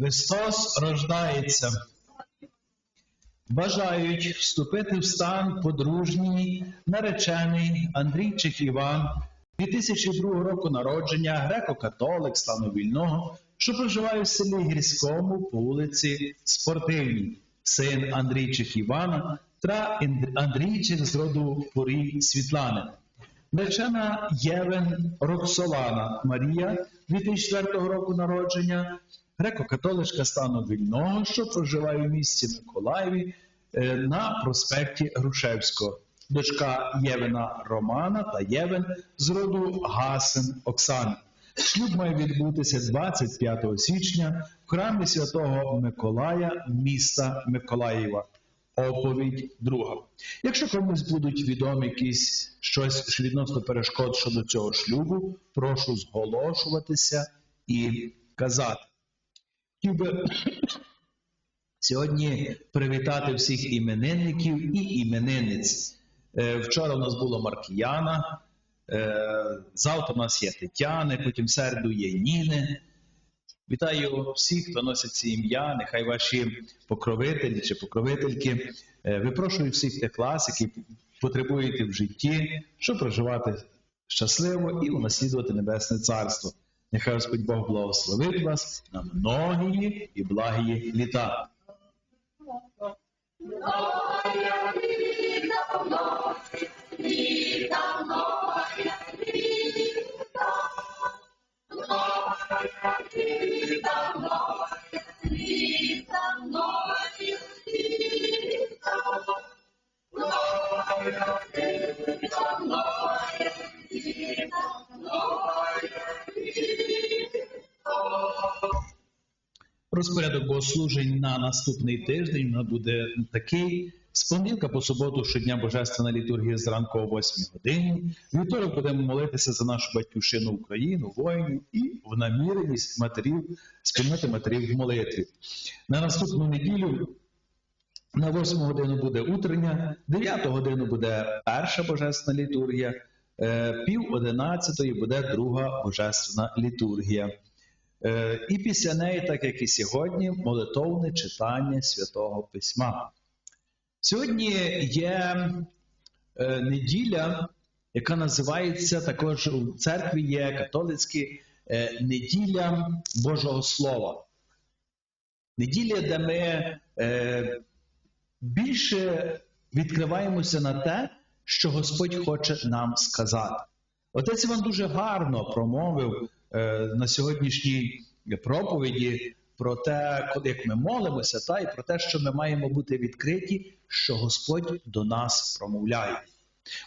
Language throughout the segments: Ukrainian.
Христос рождається. Бажають вступити в стан подружній, наречений Андрійчик Іван, 2002 року народження, греко-католик, стану вільного, що проживає в селі Гірському по вулиці Спортивній, син Андрійчик Івана та Андрійчик з роду Порій Світлани. Наречена Євен Роксолана Марія 2004 року народження, греко-католичка стану вільного, що проживає в місті Миколаєві е, на проспекті Грушевського. Дочка Євена Романа та Євен з роду Гасен Оксани. Шлюб має відбутися 25 січня в храмі святого Миколая міста Миколаєва. Оповідь друга. Якщо комусь будуть відомі якісь щось відносно перешкод щодо цього шлюбу, прошу зголошуватися і казати. Хотів би сьогодні привітати всіх іменинників і іменинниць. Е, Вчора у нас було Маркіяна, е, завтра у нас є Тетяни, потім середу є Ніни. Вітаю всіх, хто носить ці ім'я. Нехай ваші покровителі чи покровительки е, випрошую всіх тих клас, які потребуєте в житті, щоб проживати щасливо і унаслідувати Небесне Царство. Нехай Господь Бог благословить вас на многії і благії літа. Розпорядок богослужень на наступний тиждень нас буде такий. З понеділка по суботу щодня Божественна літургія зранку о 8 годині. Вівторок будемо молитися за нашу батьківщину Україну, воїнів і в наміреність матерів, спільноти матерів в молитві. На наступну неділю на 8 годину буде утрення, 9 годину буде перша божественна літургія, е, пів одинадцятої буде друга божественна літургія. Е, І після неї, так як і сьогодні, молитовне читання святого письма. Сьогодні є е, неділя, яка називається також у церкві є католицькі е, неділя Божого Слова. Неділя, де ми більше відкриваємося на те, що Господь хоче нам сказати. Отець Іван дуже гарно промовив на сьогоднішній проповіді про те, як ми молимося, та і про те, що ми маємо бути відкриті, що Господь до нас промовляє.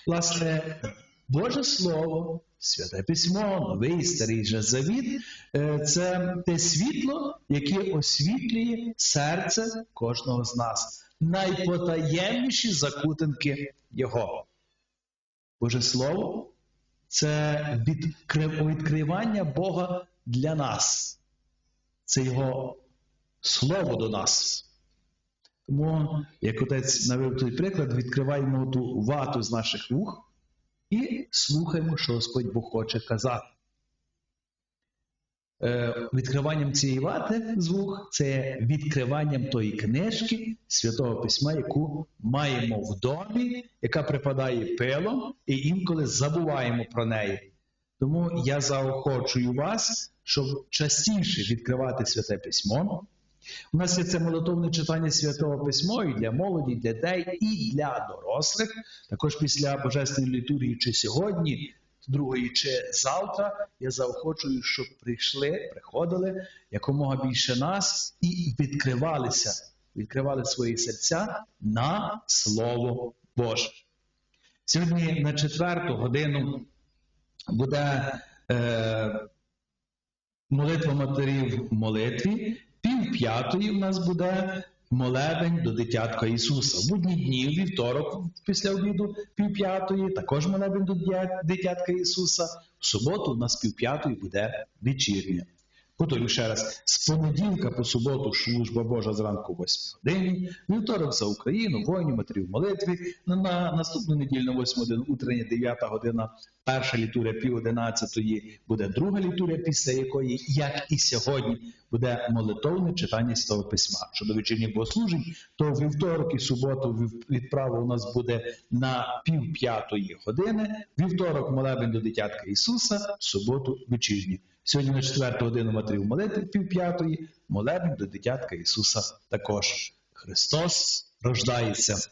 Власне, Боже Слово, Святе Письмо, Новий Старий же Завіт е, це те світло, яке освітлює серце кожного з нас, найпотаємніші закутинки Його. Боже Слово це відкривання Бога для нас. Це Його Слово до нас. Тому, як отець навів той приклад, відкриваємо ту вату з наших вух і слухаємо, що Господь Бог хоче казати. Е, Відкриванням цієї вати з вух це відкриванням тої книжки Святого Письма, яку маємо в домі, яка припадає пилом, і інколи забуваємо про неї. Тому я заохочую вас, щоб частіше відкривати святе письмо. У нас є це молитовне читання святого письма і для молоді, для дітей, і для дорослих. Також після Божественної літургії чи сьогодні, другої чи завтра, я заохочую, щоб прийшли, приходили якомога більше нас і відкривалися, відкривали свої серця на Слово Боже. Сьогодні на четверту годину буде е, молитва матерів в молитві. Пів п'ятої в нас буде молебень до дитятка Ісуса. В будні дні, вівторок, після обіду, півп'ятої, також молебень до дитя- дитятка Ісуса. В суботу у нас півп'ятої буде вечірня. Повторюю ще раз, з понеділка по суботу служба Божа зранку о 8 годині, вівторок за Україну, воїнів, матерів молитві, на, на наступну неділю на 8 годину, утрення 9 година, перша літурія пів 11 буде друга літурія, після якої, як і сьогодні, буде молитовне читання Святого Письма. Щодо вечірніх богослужень, то вівторок і суботу відправа у нас буде на пів п'ятої години, вівторок молебень до дитятка Ісуса, суботу вечірні. Сьогодні на четверту годину матерів молитви пів п'ятої, молебень до дитятка Ісуса також. Христос рождається.